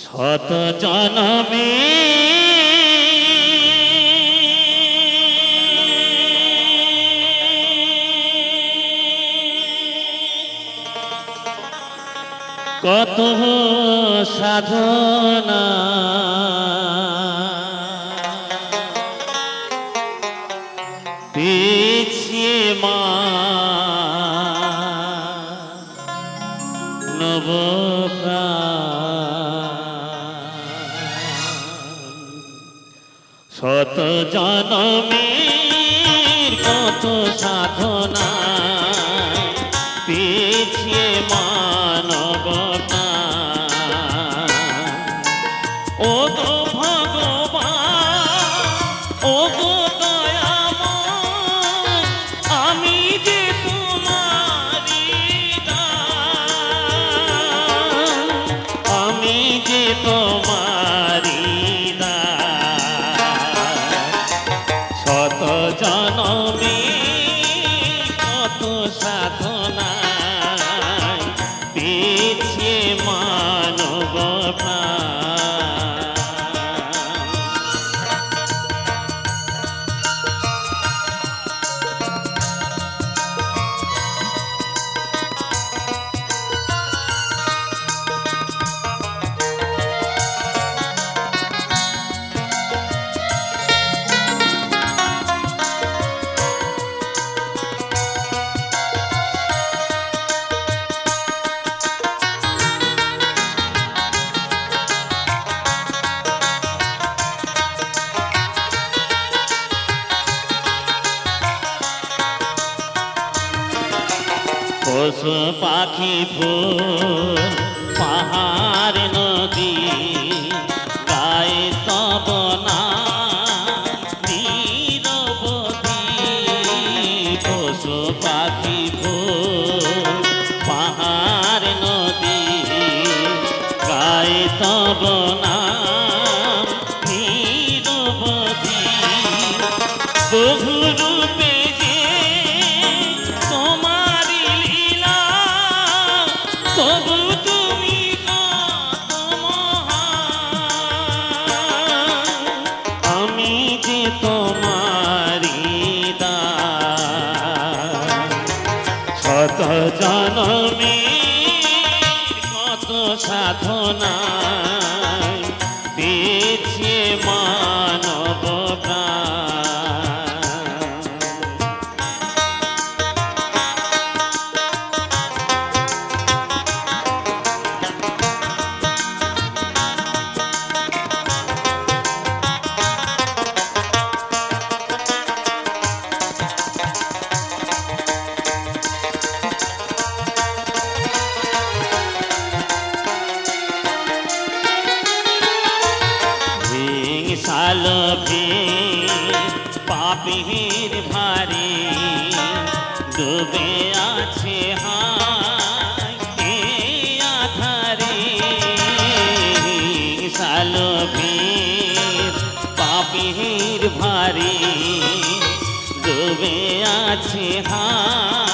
শত জনমে। কত সাধনা। পিছিয়ে মা। নব শত জনমের কত সাধনা। পিছিয়ে মানবতা। ও গো ভগবান ও গো দয়াময় প্রাণ পশু পাখি ফুল পাহাড় নদী জনমে কত সাধনা। পাপির ভারে ডুবে আছে হায় সালো সাল পাপির ভারে ডুবে আছে হায়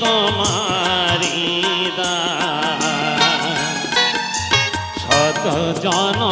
তোমারি দাস। শত জনমের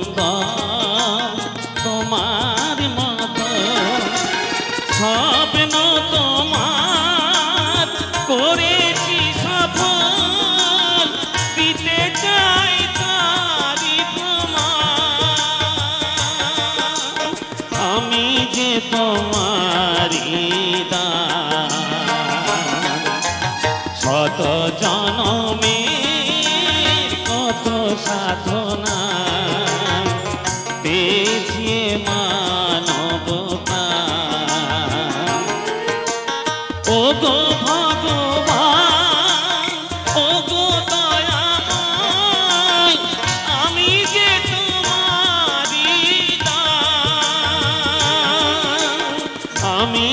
শত জনমের কত সাধনা পেয়েছে মানব। ও গো আমি যে তোমারি আমি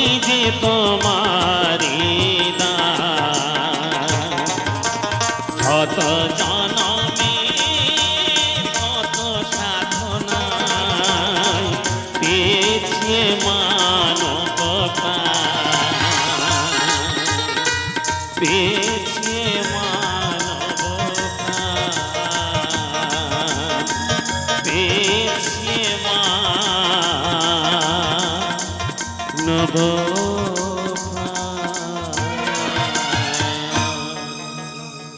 পেয়েছে মানব